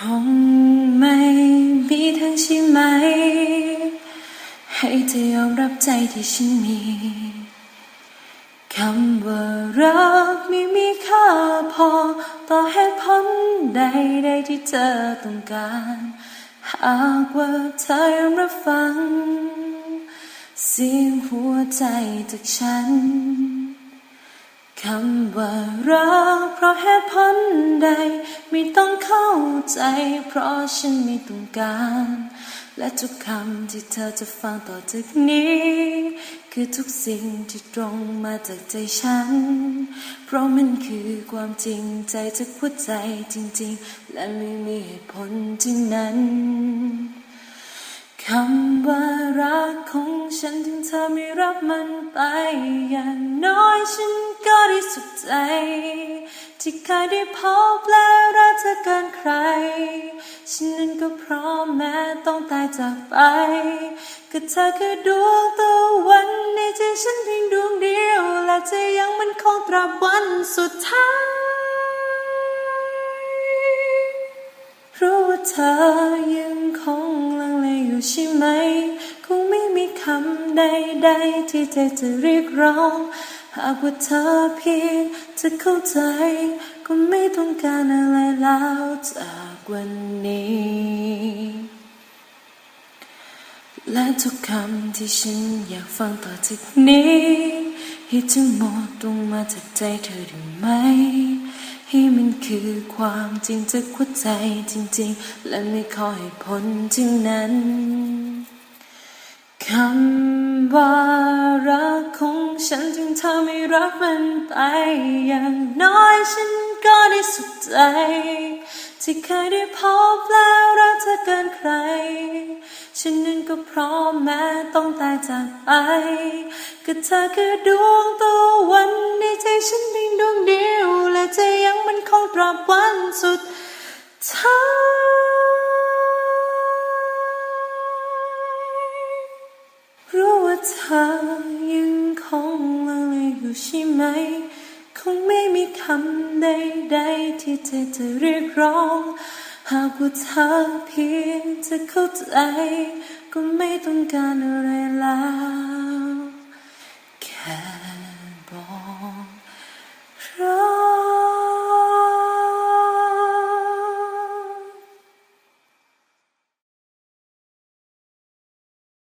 คงไม่มีทางใช่ไหม ให้เธอยอมรับใจที่ฉันมีคำว่ารักไม่มีค่าพอ ต่อเหตุผลใดๆที่เธอต้องการ หากว่าเธอยอมรับฟัง เสียงหัวใจจากฉันคำว่ารักเพราะเหตุผลใด ไม่ต้องเข้าใจ เพราะฉันไม่ต้องการ และทุกคำที่เธอจะฟังต่อจากนี้ คือทุกสิ่งที่ตรงมาจากใจฉัน เพราะมันคือความจริงใจจากหัวใจจริง ๆ และไม่มีเหตุผลที่นั้นคำว่ารักของฉันถึงเธอไม่รับมันไป อย่างน้อยฉันก็ได้สุขใจ ที่เคยได้พบและรักเธอเกินใคร ฉันนั้นก็พร้อมแม้ต้องตายจากไป ก็เธอคือดวงตะวันในใจฉันเพียงดวงเดียว และจะยังมันคงตราบวันสุดท้าย รู้ว่าเธอยังคงลังเลอยู่ใช่ไหมำใดๆที่ใจจะเรียกร้อง หากว่าเธอเพียงจะเข้าใจ ก็ไม่ต้องการอะไรแล้วจากวันนี้ และทุกคำที่ฉันอยากฟังต่อจากนี้ให้ทั้งหมดตรงมาจากใจเธอได้ไหมให้มันคือความจริงจากหัวใจจริง ๆ และไม่ขอให้ผลจึงนั้น คำว่ารักของฉันจึงเธอไม่รับมันไป อย่างน้อยฉันก็ได้สุขใจ ที่เคยได้พบแล้วรักเธอเกินใคร ฉันนั้นก็พร้อมแม้ต้องตายจากไป ก็เธอคือดวงตะวันในใจฉันเพียงดวงเดียว และจะยังมันคงตราบวันสุดท้ายาเธอยังคงลังเลอยู่ใช่ไหม คงไม่มีคำใดๆที่เธอจะเรียกร้อง หากว่าเธอเพียงจะเข้าใจ ก็ไม่ต้องการอะไรแล้ว